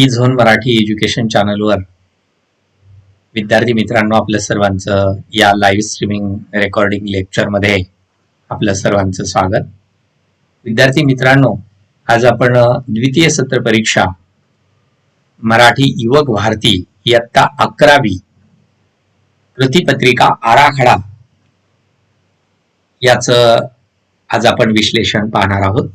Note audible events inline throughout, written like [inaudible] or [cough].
E zone Marathi education चॅनलवर विद्यार्थी मित्रांनो आपलं सर्वांचं या लाईव्ह स्ट्रीमिंग रेकॉर्डिंग लेक्चरमध्ये आपलं सर्वांचं स्वागत. विद्यार्थी मित्रांनो आज आपण द्वितीय सत्र परीक्षा मराठी युवक भारती इयत्ता अकरावी कृतीपत्रिका आराखडा याचं आज आपण विश्लेषण पाहणार आहोत.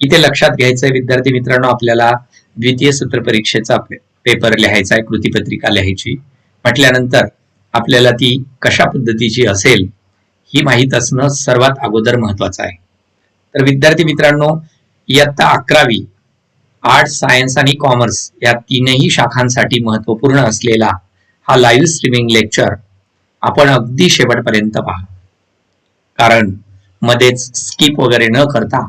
इथे लक्षात घ्यायचंय विद्यार्थी मित्रांनो आपल्याला द्वितीय सत्र परीक्षेचा पेपर लिहायचा आहे कृतीपत्रिका लिहायची. म्हटल्यानंतर आपल्याला ती कशा पद्धतीची असेल ही माहीत असणं सर्वात अगोदर महत्वाचं आहे. तर विद्यार्थी मित्रांनो इयत्ता अकरावी आर्ट सायन्स आणि कॉमर्स या तीनही शाखांसाठी महत्त्वपूर्ण असलेला हा लाईव्ह स्ट्रीमिंग लेक्चर आपण अगदी शेवटपर्यंत पहा. कारण मध्येच स्किप वगैरे न करता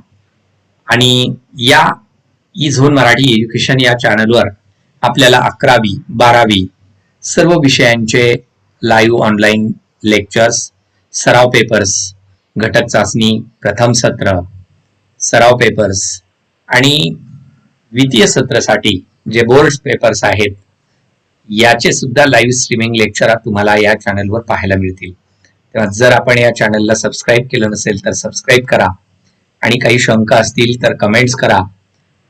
आणि या ई झोन मराठी एज्युकेशन या चॅनलवर आपल्याला अकरावी बारावी सर्व विषयांचे लाईव्ह ऑनलाईन लेक्चर्स सराव पेपर्स घटक चाचणी प्रथम सत्र सराव पेपर्स आणि द्वितीय सत्रासाठी जे बोर्ड पेपर्स आहेत याचे सुद्धा लाईव्ह स्ट्रीमिंग लेक्चर तुम्हाला या चॅनलवर पाहायला मिळतील. तेव्हा जर आपण या चॅनलला सबस्क्राईब केलं नसेल तर सबस्क्राईब करा. आणि काही शंका असतील तर कमेंट्स करा.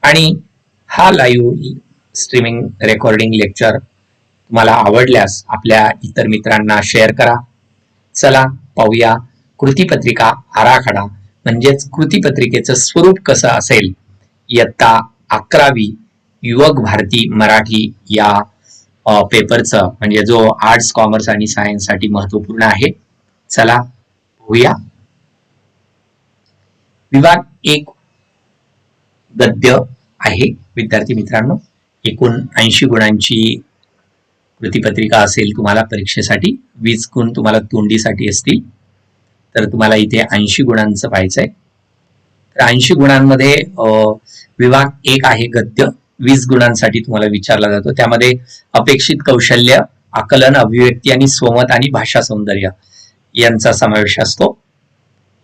आणि हा लाईव्ह स्ट्रीमिंग रेकॉर्डिंग लेक्चर तुम्हाला आवडल्यास आपल्या इतर मित्रांना शेअर करा. चला पाहूया कृतीपत्रिका आराखडा. म्हणजेच कृतीपत्रिकेचं स्वरूप कसं असेल? इयत्ता अकरावी युवक भारती मराठी या पेपरचं म्हणजे जो आर्ट्स कॉमर्स आणि सायन्ससाठी महत्त्वपूर्ण आहे. चला पाहूया. विभाग एक गद्य आहे. विद्यार्थी मित्रांनो एकूण ऐंशी गुणांची कृतीपत्रिका असेल तुम्हाला परीक्षेसाठी वीस गुण तुम्हाला तोंडीसाठी असतील. तर तुम्हाला इथे ऐंशी गुणांचं पाहायचं आहे तर ऐंशी गुणांमध्ये विभाग एक आहे गद्य. वीस गुणांसाठी तुम्हाला विचारला जातो. त्यामध्ये अपेक्षित कौशल्य आकलन अभिव्यक्ती आणि स्वमत आणि भाषा सौंदर्य यांचा समावेश असतो.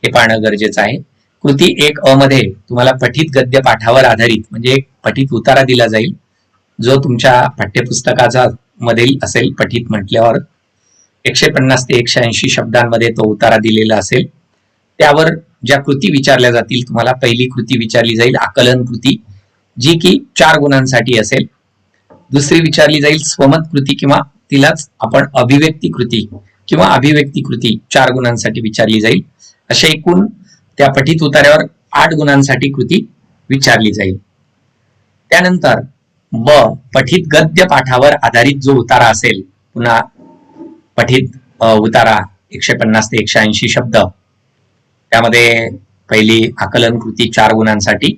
हे पाहणं गरजेचं आहे. कृती एक अ मध्ये तुम्हाला पठित गद्य पाठावर आधारित म्हणजे एक पठित उतारा दिला जाईल जो तुमच्या पाठ्यपुस्तकाचा मधील असेल पठित म्हटल्यावर. एकशे पन्नास ते एकशे ऐंशी शब्दांमध्ये तो उतारा दिलेला असेल. त्यावर ज्या कृती विचारल्या जातील तुम्हाला पहिली कृती विचारली जाईल आकलन कृती जी की चार गुणांसाठी असेल. दुसरी विचारली जाईल स्वमत कृती किंवा तिलाच आपण अभिव्यक्ती कृती किंवा अभिव्यक्ती कृती चार गुणांसाठी विचारली जाईल. अशा एकूण त्या पटीत उतार्यावर आठ गुणांसाठी कृती विचारली जाईल. त्यानंतर ब पठित गद्य पाठावर आधारित जो उतारा असेल पुन्हा पठित उतारा एकशे पन्नास ते एकशे ऐंशी शब्द. त्यामध्ये पहिली आकलन कृती चार गुणांसाठी.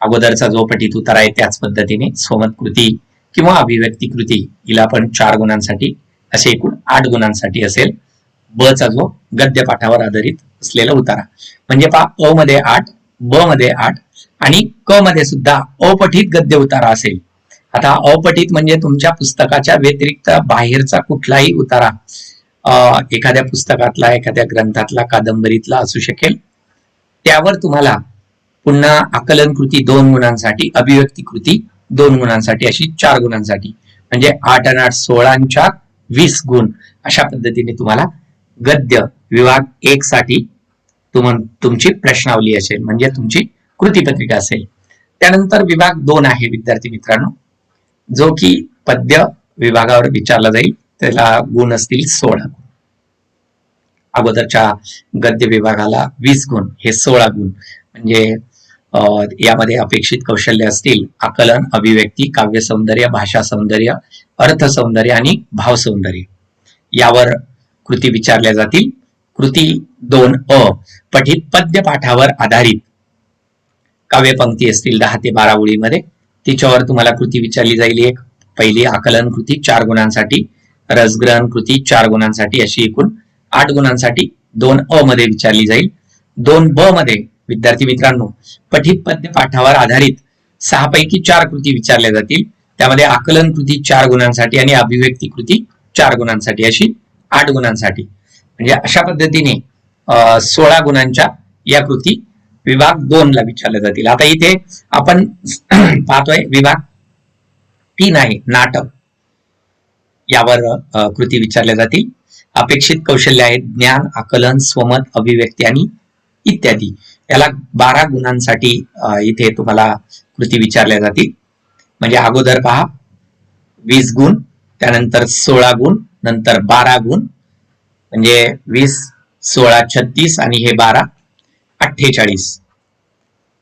अगोदरचा जो पठित उतारा आहे त्याच पद्धतीने सोमत कृती किंवा अभिव्यक्ती कृती हिला पण चार गुणांसाठी असे एकूण आठ गुणांसाठी असेल. ब चा जो गद्य पाठावर आधारित असलेला उतारा. म्हणजे पहा अ मध्ये आठ ब मध्ये आठ आणि क मध्ये सुद्धा अपठित गद्य उतारा असेल. आता अपठित म्हणजे तुमच्या पुस्तकाच्या व्यतिरिक्त बाहेरचा कुठलाही उतारा. एखाद्या पुस्तकातला एखाद्या ग्रंथातला कादंबरीतला असू शकेल. त्यावर तुम्हाला पुन्हा आकलन कृती दोन गुणांसाठी अभिव्यक्ती कृती दोन गुणांसाठी अशी चार गुणांसाठी. म्हणजे आठ आणि आठ सोळा आणि चार वीस गुण अशा पद्धतीने तुम्हाला गद्य विभाग एक साठी तुम तुमची प्रश्नावली असेल म्हणजे तुमची कृती पत्रिका असेल. त्यानंतर विभाग दोन आहे विद्यार्थी मित्रांनो. जो की पद्य विभागावर विचारला जाईल त्याला गुण असतील सोळा गुण. अगोदरच्या गद्य विभागाला वीस गुण हे सोळा गुण. म्हणजे यामध्ये अपेक्षित कौशल्य असतील आकलन अभिव्यक्ती काव्य सौंदर्य भाषा सौंदर्य अर्थ सौंदर्य आणि भाव सौंदर्य. यावर कृती विचारल्या जातील. कृती दोन अ. पठित पद्यपाठावर आधारित. काव्यपंक्ती असतील दहा ते बारा ओळीमध्ये. तिच्यावर तुम्हाला कृती विचारली जाईल एक. पहिली आकलन कृती चार गुणांसाठी रसग्रहण कृती चार गुणांसाठी अशी एकूण आठ गुणांसाठी दोन अ मध्ये विचारली जाईल. दोन ब मध्ये विद्यार्थी मित्रांनो पठित पद्यपाठावर आधारित सहा पैकी चार कृती विचारल्या जातील. त्यामध्ये आकलन कृती चार गुणांसाठी आणि अभिव्यक्ती कृती चार गुणांसाठी अशी आठ गुणांसाठी. म्हणजे अशा पद्धतीने सोळा गुणांच्या या कृती विभाग दोन ला विचारल्या जातील. आता इथे आपण [clears throat] पाहतोय विभाग तीन आहे नाटक. यावर कृती विचारल्या जातील. अपेक्षित कौशल्य आहेत ज्ञान आकलन स्वमत अभिव्यक्ती आणि इत्यादी. याला बारा गुणांसाठी इथे तुम्हाला कृती विचारल्या जातील. म्हणजे अगोदर पहा वीस गुण त्यानंतर सोळा गुण नंतर बारा गुण म्हणजे वीस सोळा छत्तीस आणि हे बारा अठ्ठेचाळीस.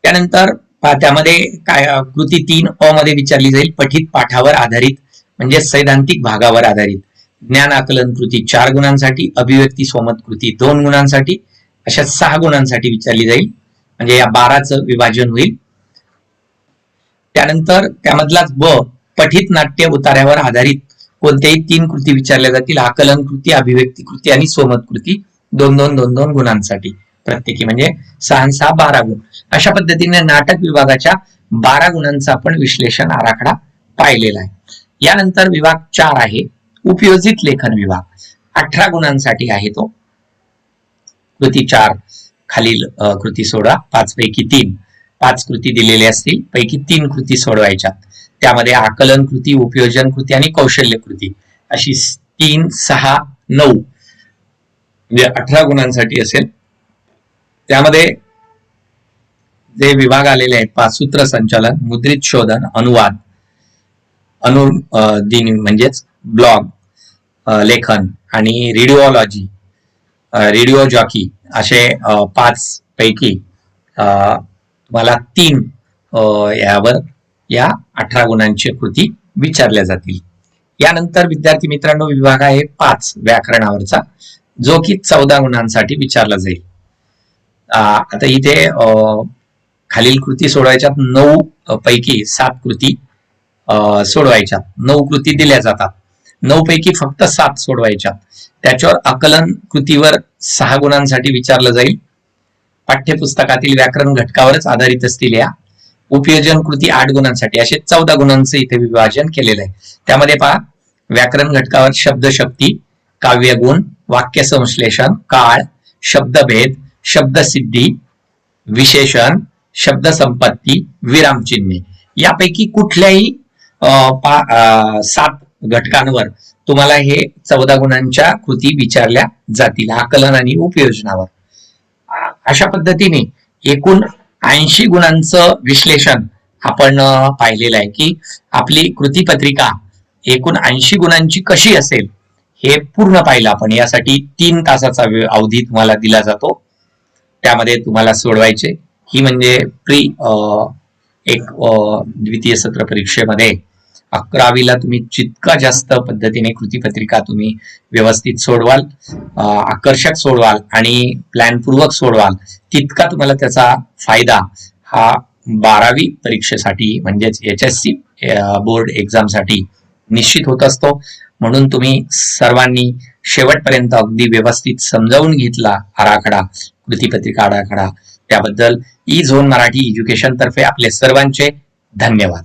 त्यानंतर त्यामध्ये काय कृती तीन अ मध्ये विचारली जाईल. पठित पाठावर आधारित म्हणजे सैद्धांतिक भागावर आधारित. ज्ञान आकलन कृती चार गुणांसाठी अभिव्यक्ती स्वमत कृती दोन गुणांसाठी अशा सहा गुणांसाठी विचारली जाईल. म्हणजे या बाराचं विभाजन होईल. त्यानंतर त्यामधलाच ब पठित नाट्य उतार्यावर आधारित. कोणत्याही तीन कृती विचारल्या जातील. आकलन कृती अभिव्यक्ती कृती आणि स्वमत कृती. दोन दोन दोन दोन गुणांसाठी प्रत्येकी म्हणजे सहा सहा बारा गुण. अशा पद्धतीने नाटक विभागाच्या बारा गुणांचा आपण विश्लेषण आराखडा पाहिलेला आहे. यानंतर विभाग चार आहे. उपयोजित लेखन विभाग. अठरा गुणांसाठी आहे तो. कृती चार खालील कृती सोडा. पाच पैकी तीन. पाच कृती दिलेल्या असतील. पैकी तीन कृती सोडवायच्या. त्यामध्ये आकलन कृती उपयोजन कृती आणि कौशल्य कृती अशी तीन सहा नऊ म्हणजे अठरा गुणांसाठी असेल. त्यामध्ये जे विभाग आलेले आहेत पाच सूत्र संचालन मुद्रित शोधन अनुवाद अनु दिन म्हणजेच ब्लॉग लेखन आणि रेडिओलॉजी रेडिओ जॉकी असे पाच पैकी तुम्हाला तीन यावर या अठरा गुणांची कृती विचारल्या जातील. यानंतर विद्यार्थी मित्रांनो विभाग आहे पाच व्याकरणावरचा जो की चौदा गुणांसाठी विचारला जाईल. आता इथे खालील कृती सोडवायच्या नऊ पैकी सात कृती सोडवायच्या नऊ कृती दिल्या जातात. नऊ पैकी फक्त सात सोडवायच्या त्याच्यावर आकलन कृतीवर सहा गुणांसाठी विचारलं जाईल. पाठ्यपुस्तकातील व्याकरण घटकावरच आधारित असतील या. उपयोजन कृती आठ गुणांसाठी असे चौदा गुणांचं इथे विभाजन केलेलं आहे. त्यामध्ये पहा व्याकरण घटकावर शब्दशक्ती काव्यगुण वाक्य संश्लेषण काळ शब्दभेद शब्दसिद्धी विशेषण शब्दसंपत्ती विरामचिन्हे. यापैकी कुठल्याही अं, सात घटकांवर तुम्हाला हे चौदा गुणांच्या कृती विचारल्या जातील आकलन आणि उपयोजनावर. अशा पद्धतीने एकूण ऐंशी गुणांचं विश्लेषण आपण पाहिलेलं आहे की आपली कृती पत्रिका एकूण ऐंशी गुणांची कशी असेल हे पूर्ण पाहिलं आपण. यासाठी तीन तासाचा वेळ अवधी तुम्हाला दिला जातो. त्यामध्ये तुम्हाला सोडवायचे. ही म्हणजे प्री एक द्वितीय सत्र परीक्षेमध्ये अकरावीला तुम्ही जितका जास्त पद्धतीने कृतीपत्रिका तुम्ही व्यवस्थित सोडवाल आकर्षक सोडवाल आणि प्लॅनपूर्वक सोडवाल तितका तुम्हाला त्याचा फायदा हा बारावी परीक्षेसाठी म्हणजेच एच एस सी बोर्ड एक्झामसाठी निश्चित होत असतो. म्हणून तुम्ही सर्वांनी शेवटपर्यंत अगदी व्यवस्थित समजावून घेतला आराखडा कृतीपत्रिका आराखडा. त्याबद्दल ई झोन मराठी एज्युकेशन तर्फे आपले सर्वांचे धन्यवाद.